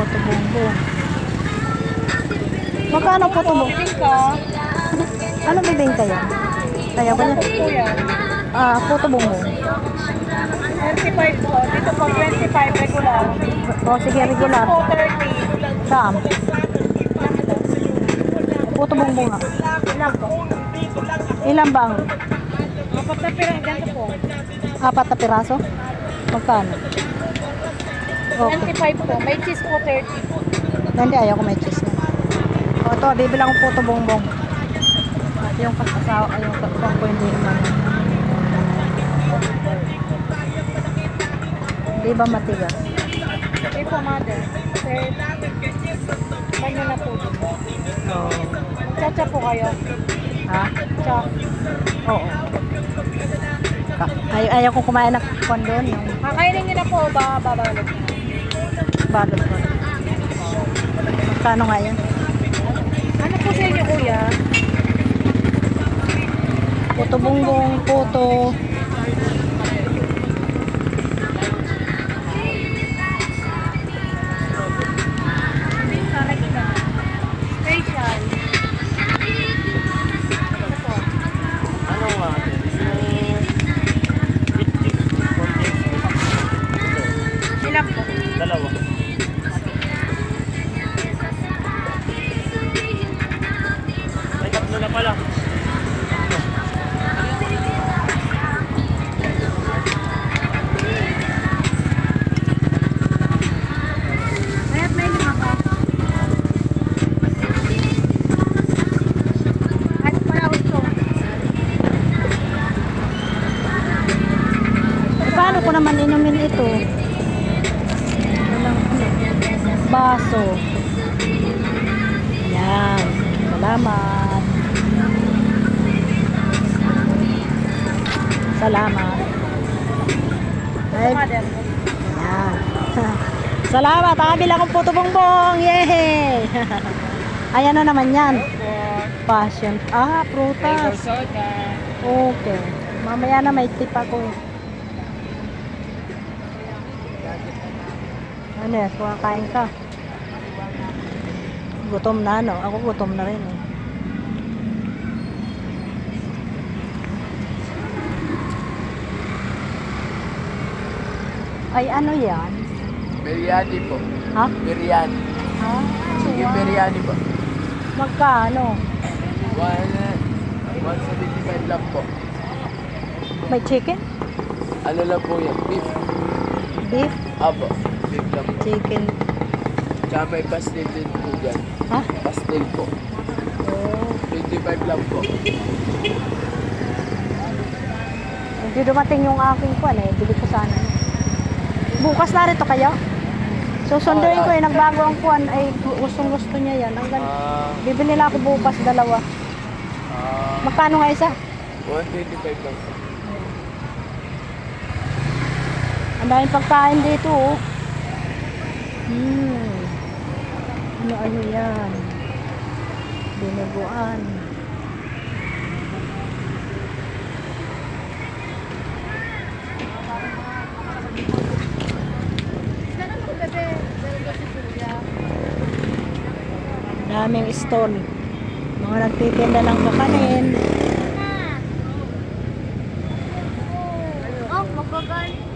Puto bongbong. Magkano puto bongbong? Biling ka. Ano bibingka yan? Kaya ba niya? Po yan. Ah, puto bongbong. 35 po. Dito po 25 regular. O, sige, regular. Po 30. Saan? Puto bongbong nga. Ilan po? Ilan bang? Apat na po. Apat na piraso? Magkano? Okay. 25 po. May cheese po 30. Hindi, ayaw ko may cheese na. O, ito, bibilang ko puto bongbong. At yung kasasawa, ay yung kakang ko hindi naman. Hindi ba matigas? Okay po, mother. Sir, kanya na po. Oo. Chacha po kayo. Ha? Cha. Oo. Ay, ayaw ko kumain ng kwan doon, yung Kakainin niyo na po ba babalot? Balot ko. Magkano nga yan? Ano po sa inyo, kuya? Puto bongbong, puto. Ko naman inumin ito? Walang. Baso. Salamat. Ay, yan. Salamat. Nakabila akong puto bongbong. Yay! Ayan na naman yan. Passion. Ah, prutas. Okay. Mamaya na may tip ako eh. Ano eh, kumakain ka. Gutom na no? Ako gutom na rin eh. Ay ano yan? Biryani po. Ha? Biryani. Ha? Sige, biryani po. Magkano? One, 175 lang po. May chicken? Ano lang po yan? Beef. Beef? Apo. Beef lang po. Chicken? Tsaka may pastel din po dyan. Ha? Pastel po. Oh. 25 lang po. Hindi dumating yung aking kwan eh. Bili ko sana. Bukas na rito kayo? Susunduin ko eh. Nagbago ang kwan. Ay gustong gusto niya yan. Ang gan- Ah, Bibili na ako bukas dalawa. ah, Magkano nga isa? 125 lang po. Ang daming pagkain dito oh. Hmm. Ano ano yan? Dinuguan. daming stall mga nagtitinda ng kakanin. Oh, magkakanin